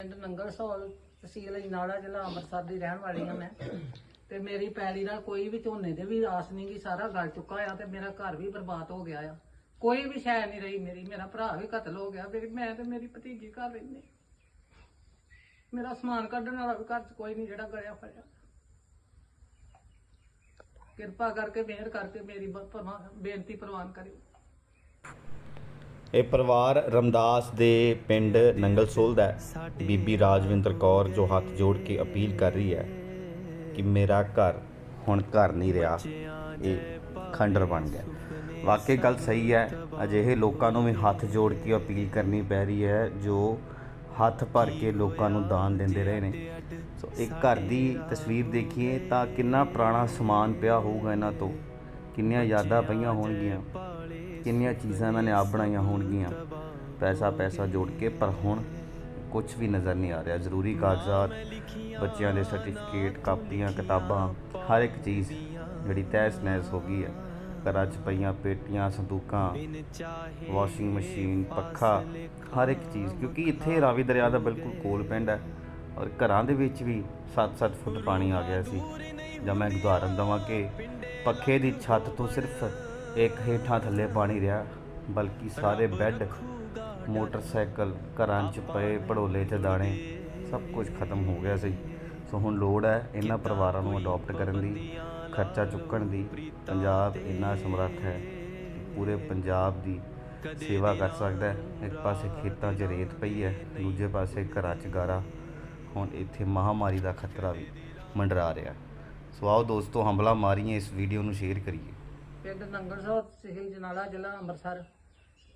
ਪਿੰਡ ਨੰਗਲ ਸੌਲ ਤਹਿਸੀਲ ਅਜਨਾਲਾ ਜ਼ਿਲ੍ਹਾ ਅੰਮ੍ਰਿਤਸਰ ਦੀ ਰਹਿਣ ਵਾਲੀ ਹਾਂ ਮੈਂ। ਤੇ ਮੇਰੀ ਪੈਲੀ ਦਾ ਕੋਈ ਵੀ ਝੋਨੇ ਦੇ ਵੀ ਆਸ ਨਹੀਂ ਗੀ ਸਾਰਾ ਗਲ ਚੁੱਕਾ ਆ ਤੇ ਮੇਰਾ ਘਰ ਵੀ ਬਰਬਾਦ ਹੋ ਗਿਆ ਆ। ਕੋਈ ਵੀ ਸ਼ੈ ਨਹੀਂ ਰਹੀ ਮੇਰੀ, ਮੇਰਾ ਭਰਾ ਵੀ ਕਤਲ ਹੋ ਗਿਆ, ਫਿਰ ਮੈਂ ਤੇ ਮੇਰੀ ਭਤੀਜੀ ਘਰ ਰਹਿੰਦੇ। ਮੇਰਾ ਸਮਾਨ ਕੱਢਣ ਵਾਲਾ ਵੀ ਘਰ 'ਚ ਕੋਈ ਨਹੀਂ ਜਿਹੜਾ ਗਲਿਆ ਫੜਿਆ। ਕਿਰਪਾ ਕਰਕੇ ਮਿਹਰ ਕਰਕੇ ਮੇਰੀ ਬ- ਬੇਨਤੀ ਪ੍ਰਵਾਨ ਕਰਿਓ। ਇਹ ਪਰਿਵਾਰ ਰਮਦਾਸ ਦੇ ਪਿੰਡ ਨੰਗਲਸੋਲ ਦਾ ਹੈ। ਬੀਬੀ ਰਾਜਵਿੰਦਰ ਕੌਰ ਜੋ ਹੱਥ ਜੋੜ ਕੇ ਅਪੀਲ ਕਰ ਰਹੀ ਹੈ ਕਿ ਮੇਰਾ ਘਰ ਹੁਣ ਘਰ ਨਹੀਂ ਰਿਹਾ, ਇਹ ਖੰਡਰ ਬਣ ਗਿਆ। ਵਾਕਈ ਗੱਲ ਸਹੀ ਹੈ, ਅਜਿਹੇ ਲੋਕਾਂ ਨੂੰ ਵੀ ਹੱਥ ਜੋੜ ਕੇ ਅਪੀਲ ਕਰਨੀ ਪੈ ਰਹੀ ਹੈ ਜੋ ਹੱਥ ਭਰ ਕੇ ਲੋਕਾਂ ਨੂੰ ਦਾਨ ਦਿੰਦੇ ਰਹੇ ਨੇ। ਸੋ ਇੱਕ ਘਰ ਦੀ ਤਸਵੀਰ ਦੇਖੀਏ ਤਾਂ ਕਿੰਨਾ ਪੁਰਾਣਾ ਸਮਾਨ ਪਿਆ ਹੋਊਗਾ ਇਹਨਾਂ ਤੋਂ। ਕਿੰਨੀਆਂ ਯਾਦਾਂ ਪਈਆਂ ਹੋਣਗੀਆਂ, ਕਿੰਨੀਆਂ ਚੀਜ਼ਾਂ ਇਹਨਾਂ ਨੇ ਆਪ ਬਣਾਈਆਂ ਹੋਣਗੀਆਂ, ਪੈਸਾ ਪੈਸਾ ਜੋੜ ਕੇ, ਪਰ ਹੁਣ ਕੁਝ ਵੀ ਨਜ਼ਰ ਨਹੀਂ ਆ ਰਿਹਾ। ਜ਼ਰੂਰੀ ਕਾਗਜ਼ਾਤ, ਬੱਚਿਆਂ ਦੇ ਸਰਟੀਫਿਕੇਟ ਕਾਪੀਆਂ, ਕਿਤਾਬਾਂ, ਹਰ ਇੱਕ ਚੀਜ਼ ਜਿਹੜੀ ਤਹਿਸ ਨਹਿਸ ਹੋ ਗਈ ਹੈ। ਘਰਾਂ 'ਚ ਪਈਆਂ ਪੇਟੀਆਂ, ਸੰਦੂਕਾਂ, ਵਾਸ਼ਿੰਗ ਮਸ਼ੀਨ, ਪੱਖਾ, ਹਰ ਇੱਕ ਚੀਜ਼, ਕਿਉਂਕਿ ਇੱਥੇ ਰਾਵੀ ਦਰਿਆ ਦਾ ਬਿਲਕੁਲ ਕੋਲ ਪਿੰਡ ਹੈ ਔਰ ਘਰਾਂ ਦੇ ਵਿੱਚ ਵੀ 7-7 ਫੁੱਟ ਪਾਣੀ ਆ ਗਿਆ ਸੀ। ਜਾਂ ਮੈਂ ਇੱਕ ਉਦਾਹਰਨ ਦਵਾਂ ਕਿ ਪੱਖੇ ਦੀ ਛੱਤ ਤੋਂ ਸਿਰਫ ਇੱਕ ਹੇਠਾਂ ਥੱਲੇ ਪਾਣੀ ਰਿਹਾ, ਬਲਕਿ ਸਾਰੇ ਬੈੱਡ, ਮੋਟਰਸਾਈਕਲ, ਘਰਾਂ 'ਚ ਪਏ ਪੜੋਲੇ ਤੇ ਦਾਣੇ, ਸਭ ਕੁਝ ਖਤਮ ਹੋ ਗਿਆ ਸੀ। ਸੋ ਹੁਣ ਲੋੜ ਹੈ ਇਹਨਾਂ ਪਰਿਵਾਰਾਂ ਨੂੰ ਅਡਾਪਟ ਕਰਨ ਦੀ, ਖਰਚਾ ਚੁੱਕਣ ਦੀ। ਪੰਜਾਬ ਇੰਨਾ ਸਮਰੱਥ ਹੈ ਪੂਰੇ ਪੰਜਾਬ ਦੀ ਸੇਵਾ ਕਰ ਸਕਦਾ ਹੈ। ਇੱਕ ਪਾਸੇ ਖੇਤਾਂ 'ਚ ਰੇਤ ਪਈ ਹੈ, ਦੂਜੇ ਪਾਸੇ ਘਰਾਂ 'ਚ ਗਾਰਾ। ਹੁਣ ਇੱਥੇ ਮਹਾਮਾਰੀ ਦਾ ਖਤਰਾ ਵੀ ਮੰਡਰਾ ਰਿਹਾ। ਸੋ ਆਓ ਦੋਸਤੋ, ਹਮਲਾ ਮਾਰੀਏ, ਇਸ ਵੀਡੀਓ ਨੂੰ ਸ਼ੇਅਰ ਕਰੀਏ। ਪਿੰਡ ਨੰਗਲਸੌਰ ਤਹਿਸੀਲ ਜਨਾਲਾ, ਜ਼ਿਲ੍ਹਾ ਅੰਮ੍ਰਿਤਸਰ।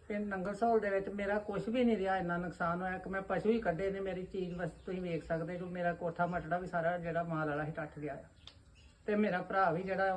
ਪਿੰਡ ਨੰਗਲਸੌਰ ਦੇ ਵਿੱਚ ਮੇਰਾ ਕੁਝ ਵੀ ਨਹੀਂ ਰਿਹਾ, ਇੰਨਾ ਨੁਕਸਾਨ ਹੋਇਆ। ਕਿ ਮੈਂ ਪਸ਼ੂ ਹੀ ਕੱਢੇ ਨੇ ਮੇਰੀ ਚੀਜ਼, ਬਸ ਤੁਸੀਂ ਵੇਖ ਸਕਦੇ ਜੋ ਮੇਰਾ ਕੋਠਾ ਮਟੜਾ ਵੀ ਸਾਰਾ ਜਿਹੜਾ ਮਾਲ ਵਾਲਾ ਸੀ ਟੱਟ ਗਿਆ ਆ। ਤੇ ਮੇਰਾ ਭਰਾ ਵੀ ਜਿਹੜਾ